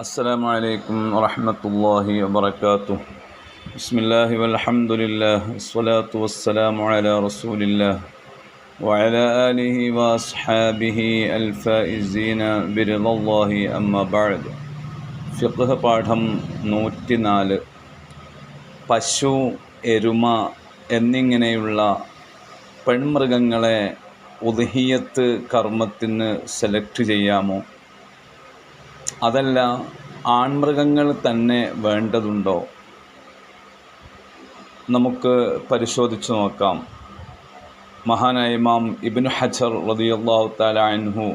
السلام عليكم ورحمة الله وبركاته بسم الله والحمد لله والصلاة والسلام على رسول الله وعلى آله وأصحابه الفائزين برضا الله أما بعد ഫിഖ് പാഠം നൂറ്റി നാല് പശു എരുമ എന്നിങ്ങനെയുള്ള പെൺമൃഗങ്ങളെ ഉദഹിയത്ത് കർമ്മത്തിന് സെലക്ട് ചെയ്യാമോ അതല്ല ആൺമൃഗങ്ങൾ തന്നെ വേണ്ടതുണ്ടോ? നമുക്ക് പരിശോധിച്ച് നോക്കാം. മഹാനായ ഇമാം ഇബിൻ ഹജർ റളിയല്ലാഹു തആല അൻഹു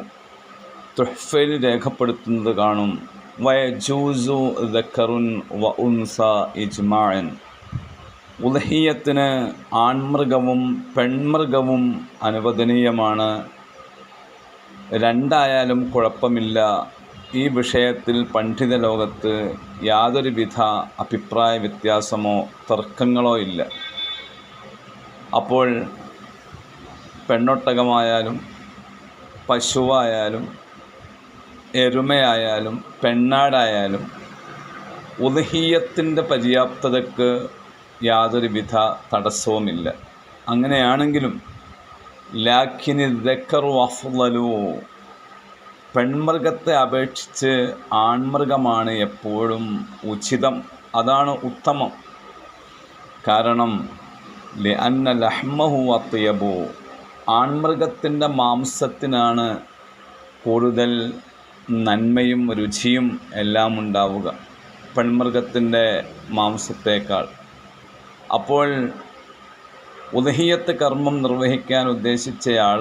തുഹ്ഫയിൽ രേഖപ്പെടുത്തുന്നത് കാണും. വയജൂസു ദക്കറുൻ വ ഉൻസ ഇജ്മാൻ ഉലഹിയത്തിന് ആൺമൃഗവും പെൺമൃഗവും അനുവദനീയമാണ്. രണ്ടായാലും കുഴപ്പമില്ല. ഈ വിഷയത്തിൽ പണ്ഡിത ലോകത്ത് യാതൊരുവിധ അഭിപ്രായ വ്യത്യാസമോ തർക്കങ്ങളോ ഇല്ല. അപ്പോൾ പെണ്ണൊട്ടകമായാലും പശുവായാലും എരുമയായാലും പെണ്ണാടായാലും ഉദഹീയത്തിന്റെ പര്യാപ്തതയ്ക്ക് യാതൊരുവിധ തടസ്സവുമില്ല. അങ്ങനെയാണെങ്കിലും ലാഖിനി ദക്കറു അഫ്ലലു പെൺമൃഗത്തെ അപേക്ഷിച്ച് ആൺമൃഗമാണ് എപ്പോഴും ഉചിതം. അതാണ് ഉത്തമം. കാരണം അന്ന ലഹ്മഹു അത്തയബോ ആൺമൃഗത്തിന്റെ മാംസത്തിനാണ് കൂടുതൽ നന്മയും രുചിയും എല്ലാം ഉണ്ടാവുക പെൺമൃഗത്തിന്റെ മാംസത്തേക്കാൾ. അപ്പോൾ ഉദഹിയത്ത് കർമ്മം നിർവഹിക്കാൻ ഉദ്ദേശിച്ചയാൾ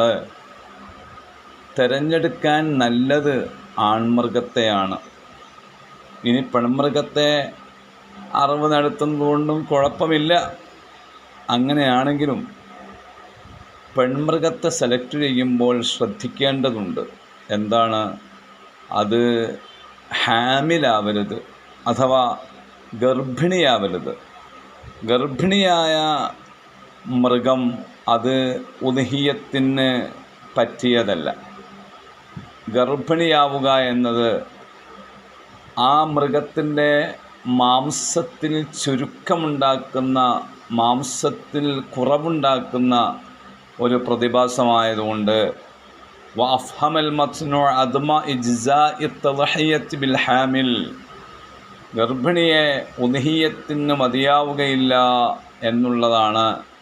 തിരഞ്ഞെടുക്കാൻ നല്ലത് ആൺമൃഗത്തെയാണ്. ഇനി പെൺമൃഗത്തെ അറിവ് നടത്തുന്നതുകൊണ്ടും കുഴപ്പമില്ല. അങ്ങനെയാണെങ്കിലും പെൺമൃഗത്തെ സെലക്ട് ചെയ്യുമ്പോൾ ശ്രദ്ധിക്കേണ്ടതുണ്ട്. എന്താണ്? അത് ഹാമിലാവരുത് അഥവാ ഗർഭിണിയാവരുത്. ഗർഭിണിയായ മൃഗം അത് ഉദഹീയത്തിന് പറ്റിയതല്ല. ഗർഭിണിയാവുക എന്നത് ആ മൃഗത്തിന്റെ മാംസത്തിൽ ചുരുക്കമുണ്ടാക്കുന്ന മാംസത്തിൽ കുറവുണ്ടാക്കുന്ന ഒരു പ്രതിഭാസമായതുകൊണ്ട് വാഫമൽ മത്സനോ അദ്മ ഇജ്സാ ഇത്തലഹിയത്ത് ബിൽ ഹാമിൽ ഗർഭിണിയെ ഉദഹീയത്തിന് മതിയാവുകയില്ല എന്നുള്ളതാണ്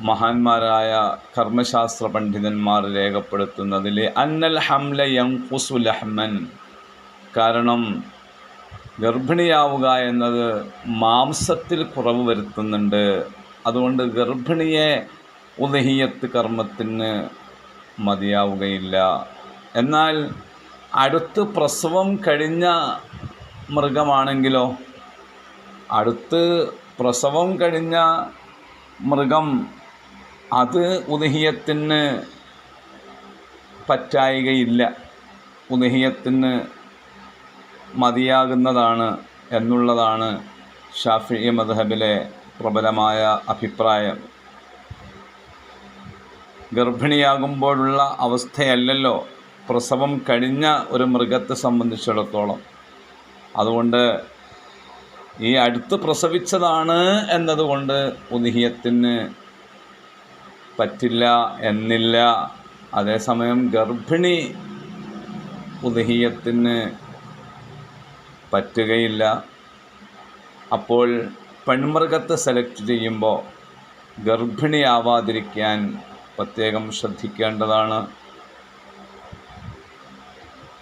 മഹാന്മാരായ കർമ്മശാസ്ത്ര പണ്ഡിതന്മാർ രേഖപ്പെടുത്തുന്നതിൽ അന്നൽ ഹംല യം ലഹ്മൻ. കാരണം ഗർഭിണിയാവുക എന്നത് മാംസത്തിൽ കുറവ് വരുത്തുന്നുണ്ട്. അതുകൊണ്ട് ഗർഭിണിയെ ഉദഹിയത്ത് കർമ്മത്തിന് മതിയാവുകയില്ല. എന്നാൽ അടുത്ത് പ്രസവം കഴിഞ്ഞ മൃഗമാണെങ്കിലോ അടുത്ത് പ്രസവം കഴിഞ്ഞ മൃഗം അത് ഉദഹിയത്തിന് പറ്റായികയില്ല. ഉദഹിയത്തിന് മതിയാകുന്നതാണ് എന്നുള്ളതാണ് ഷാഫി മദ്ഹബിലെ പ്രബലമായ അഭിപ്രായം. ഗർഭിണിയാകുമ്പോഴുള്ള അവസ്ഥയല്ലല്ലോ. പ്രസവം കഴിഞ്ഞ ഒരു മൃഗത്തെ സംബന്ധിച്ചിടത്തോളം. അതുകൊണ്ട് ഈ അടുത്ത് പ്രസവിച്ചതാണ് എന്നതുകൊണ്ട് ഉദഹിയത്തിന് പറ്റില്ല എന്നില്ല. അതേസമയം ഗർഭിണി ഉദഹീയത്തിന് പറ്റുകയില്ല. അപ്പോൾ പെൺമൃഗത്തെ സെലക്ട് ചെയ്യുമ്പോൾ ഗർഭിണിയാവാതിരിക്കാൻ പ്രത്യേകം ശ്രദ്ധിക്കേണ്ടതാണ്.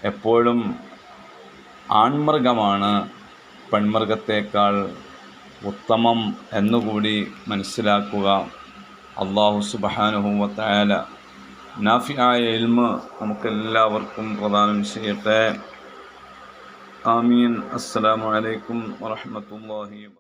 എപ്പോഴും ആൺമൃഗമാണ് പെൺമൃഗത്തേക്കാൾ ഉത്തമം എന്നുകൂടി മനസ്സിലാക്കുക. അള്ളാഹു സുബഹാനുഹൂവത്തായാല നാഫിയായ എൽമ നമുക്കെല്ലാവർക്കും പ്രദാനം ചെയ്യട്ടെ. ആമീൻ. അസ്സലാമു അലൈക്കും വറഹ്മത്തുള്ളാഹി